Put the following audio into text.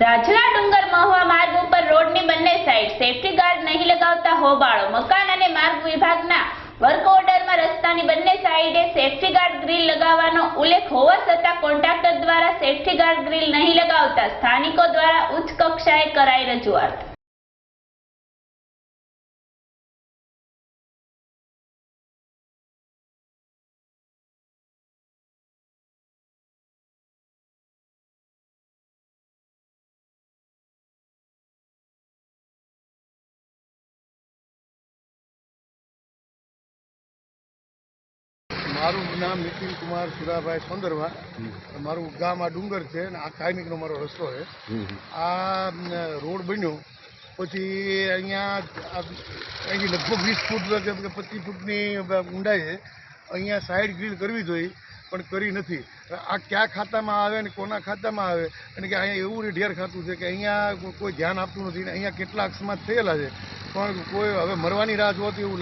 રાજલા ડુંગર મહુવા માર્ગ ઉપર રોડની બંને સાઈડ સેફટી ગાર્ડ નહીં લગાવતા હોબાળો. મકાન અને માર્ગ વિભાગના વર્ક ઓર્ડરમાં રસ્તાની બંને સાઈડે સેફટી ગાર્ડ ગ્રીલ લગાવવાનો ઉલ્લેખ હોવા છતાં કોન્ટ્રાક્ટર દ્વારા સેફટી ગાર્ડ ગ્રીલ નહીં લગાવતા સ્થાનિકો દ્વારા ઉચ્ચ કક્ષાએ કરાઈ રજૂઆત. મારું નામ નીતિન કુમાર સુરાભાઈ સોંદરવા. મારું ગામ આ ડુંગર છે અને આ કાયમિકનો મારો રસ્તો છે. આ રોડ બન્યો. પછી અહીંયા અહીંથી લગભગ વીસ ફૂટ કે પચીસ ફૂટની ઊંડાઈ છે. અહીંયા સાઈડ ગ્રીલ કરવી જોઈએ પણ કરી નથી. આ કયા ખાતામાં આવે ને કોના ખાતામાં આવે? અને કે અહીંયા એવું ઢેર ખાતું છે કે અહીંયા કોઈ ધ્યાન આપતું નથી અહીંયા કેટલા અકસ્માત થયેલા છે. પણ કોઈ હવે મરવાની રાહ જોતી એવું